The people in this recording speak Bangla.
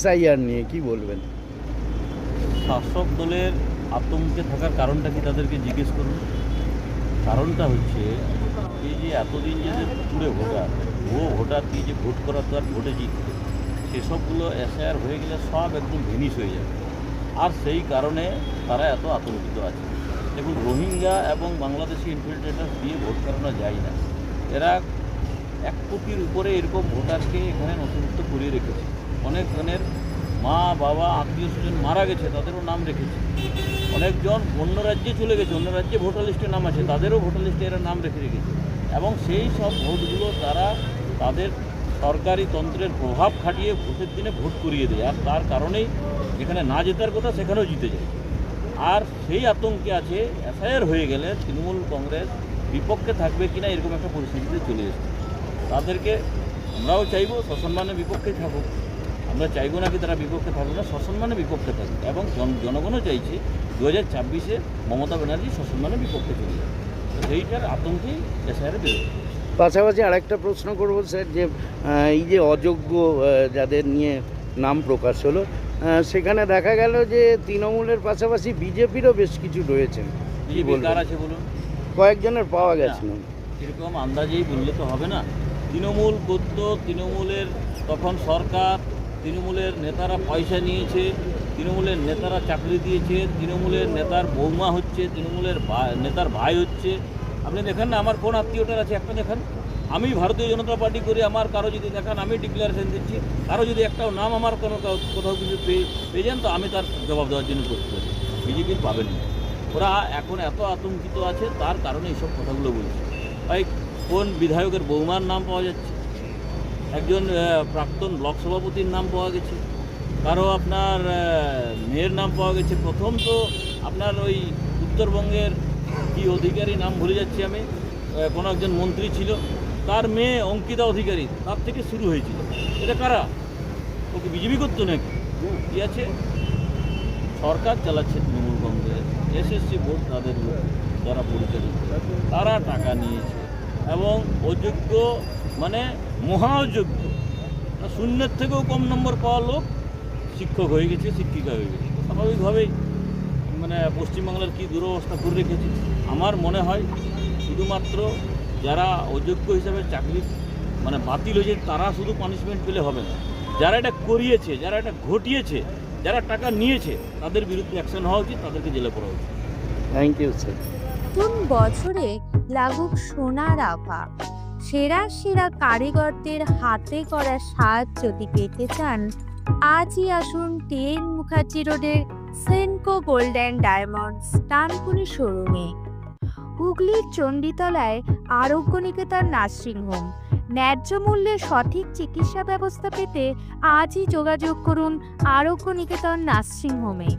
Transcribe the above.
এসআইআর নিয়ে কি বলবেন? শাসক দলের আতঙ্কে থাকার কারণটা কি তাদেরকে জিজ্ঞেস করুন? কারণটা হচ্ছে, এই যে এতদিন যে পুরে ভোটার ও ভোটার দিয়ে যে ভোট করার তো আর ভোটে জিতবে সেসবগুলো এসআইআর হয়ে গেলে সব একদম ভেনিস হয়ে যাবে। আর সেই কারণে তারা এত আতঙ্কিত আছে। দেখুন, রোহিঙ্গা এবং বাংলাদেশি ইনফিল্ট্রেটার দিয়ে ভোট করানো যায় না। এরা এক কোটির উপরে এরকম ভোটারকে এখানে নথিভুক্ত করিয়ে রেখেছে। অনেক জনের মা, বাবা, আত্মীয় স্বজন মারা গেছে, তাদেরও নাম রেখেছে। অনেকজন অন্য রাজ্যে চলে গেছে, অন্য রাজ্যে ভোটার লিস্টে নাম আছে, তাদেরও ভোটার লিস্টে এরা নাম রেখে রেখেছে। এবং সেই সব ভোটগুলো তারা তাদের সরকারি তন্ত্রের প্রভাব খাটিয়ে ভোটের দিনে ভোট করিয়ে দেয়। আর তার কারণেই যেখানে না জেতার কথা, সেখানেও জিতে যায়। আর সেই আতঙ্কে আছে এসআইআর হয়ে গেলে তৃণমূল কংগ্রেস বিপক্ষে থাকবে কিনা এরকম একটা পরিস্থিতিতে চলে এসেছে। তাদেরকে আমরাও চাইব, সসম্মানে বিপক্ষে থাকুক। আমরা চাইব না কি তারা বিপক্ষে থাকবে না সসম্মানে বিপক্ষে থাকুক। এবং জন- জনগণও চাইছে দু হাজার ছাব্বিশে মমতা ব্যানার্জি সসম্মানে বিপক্ষে চলে যাবে তো সেইটার আতঙ্কেই এসআইআর বেরোবে পাশাপাশি আরেকটা প্রশ্ন করব স্যার যে এই যে অযোগ্য যাদের নিয়ে নাম প্রকাশ হলো সেখানে দেখা গেল যে তৃণমূলের পাশাপাশি বিজেপিরও বেশ কিছু রয়েছেন। কি আছে বলুন? কয়েকজনের পাওয়া গেছে। এরকম আন্দাজেই বললে তো হবে না। তৃণমূল করতো তৃণমূলের তখন সরকার তৃণমূলের নেতারা পয়সা নিয়েছে, তৃণমূলের নেতারা চাকরি দিয়েছে, তৃণমূলের নেতার বৌমা হচ্ছে, তৃণমূলের নেতার ভাই হচ্ছে। আপনি দেখেন না, আমার কোন আত্মীয়টার আছে? একটা দেখেন। আমি ভারতীয় জনতা পার্টি করি আমার কারও যদি দেখান, আমি ডিক্লারেশন দিচ্ছি। কারও যদি একটাও নাম আমার কোনো কোথাও কিছু পেয়ে পেয়ে যান, তো আমি তার জবাব দেওয়ার জন্য করতে পারি বিজেপির পাবেন না। ওরা এখন এত আতঙ্কিত আছে, তার কারণে এইসব কথাগুলো বলছে। ভাই, কোন বিধায়কের বৌমার নাম পাওয়া যাচ্ছে? একজন প্রাক্তন ব্লক সভাপতির নাম পাওয়া গেছে। কারও আপনার মেয়ের নাম পাওয়া গেছে। প্রথম তো আপনার ওই উত্তরবঙ্গের কি অধিকারী নাম ভুলে যাচ্ছি আমি। কোনো একজন মন্ত্রী ছিল। তার মেয়ে অঙ্কিতা অধিকারী, তার থেকে শুরু হয়েছিল। এটা কারা? ওকে বিজেপি করতো নাকি? কি আছে? সরকার চালাচ্ছে তৃণমূল কংগ্রেস। এসএসসি বোর্ড তাদের দ্বারা পরিচালিত। তারা টাকা নিয়েছে। এবং অযোগ্য মানে মহা অযোগ্য শূন্যের থেকেও কম নম্বর পাওয়া লোক শিক্ষক হয়ে গেছে শিক্ষিকা হয়ে গেছে। স্বাভাবিকভাবেই মানে পশ্চিমবাংলার কী দুরবস্থা করে রেখেছে? আমার মনে হয় শুধুমাত্র যারা অযোগ্য হিসাবে চাকরি মানে বাতিল হয়েছে তারা শুধু পানিশমেন্ট পেলে হবে না। যারা এটা করিয়েছে যারা এটা ঘটিয়েছে যারা টাকা নিয়েছে তাদের বিরুদ্ধে অ্যাকশন হওয়া উচিত তাদেরকে জেলে পড়া উচিত। থ্যাংক ইউ স্যার নতুন বছরে লাগুক সোনার আভা। সেরা সেরা কারিগরদের হাতে করা সাজ যদি পেতে চান, আজই আসুন টেন মুখার্জি রোডের সেনকো গোল্ডেন ডায়মন্ডস টানপুরি শোরুমে। হুগলির চণ্ডীতলায় আরোগ্য নিকেতন নার্সিং হোম। ন্যায্য মূল্যে সঠিক চিকিৎসা ব্যবস্থা পেতে আজই যোগাযোগ করুন আরোগ্য নিকেতন নার্সিং হোমে।